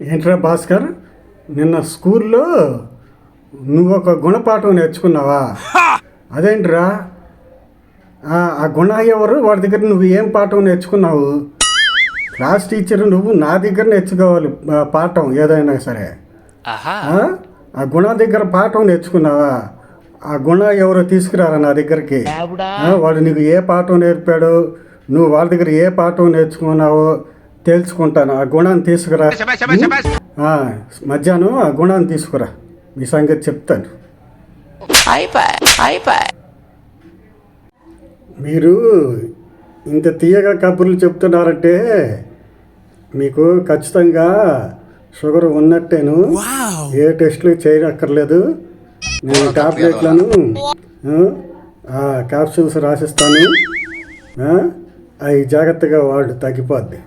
ఏంట్రా భాస్కర్? నిన్న స్కూల్లో నువ్వు ఒక గుణపాఠం నేర్చుకున్నావా? అదేంట్రా? ఆ గుణ ఎవరు? వాడి దగ్గర నువ్వు ఏం పాఠం నేర్చుకున్నావు? క్లాస్ టీచర్ నువ్వు నా దగ్గర నేర్చుకోవాలి పాఠం ఏదైనా సరే. ఆ? గుణ దగ్గర పాఠం నేర్చుకున్నావా? ఆ గుణ ఎవరో తీసుకురారా నా దగ్గరికి? వాడు నీకు ఏ పాఠం నేర్పాడు? నువ్వు వాళ్ళ దగ్గర ఏ పాఠం నేర్చుకున్నావో? తెలుసుకుంటాను. ఆ గుణాన్ని తీసుకురా. మధ్యాహ్నం ఆ గుణాన్ని తీసుకురా. మీ సంగతి చెప్తాను. మీరు ఇంత తీయగా కబుర్లు చెప్తున్నారంటే మీకు ఖచ్చితంగా షుగర్ ఉన్నట్టేను. ఏ టెస్టులు చేయనక్కర్లేదు. నేను టాబ్లెట్లను ఆ, క్యాప్సూల్స్ రాసిస్తాను. అవి జాగ్రత్తగా వాడు తగ్గిపోద్ది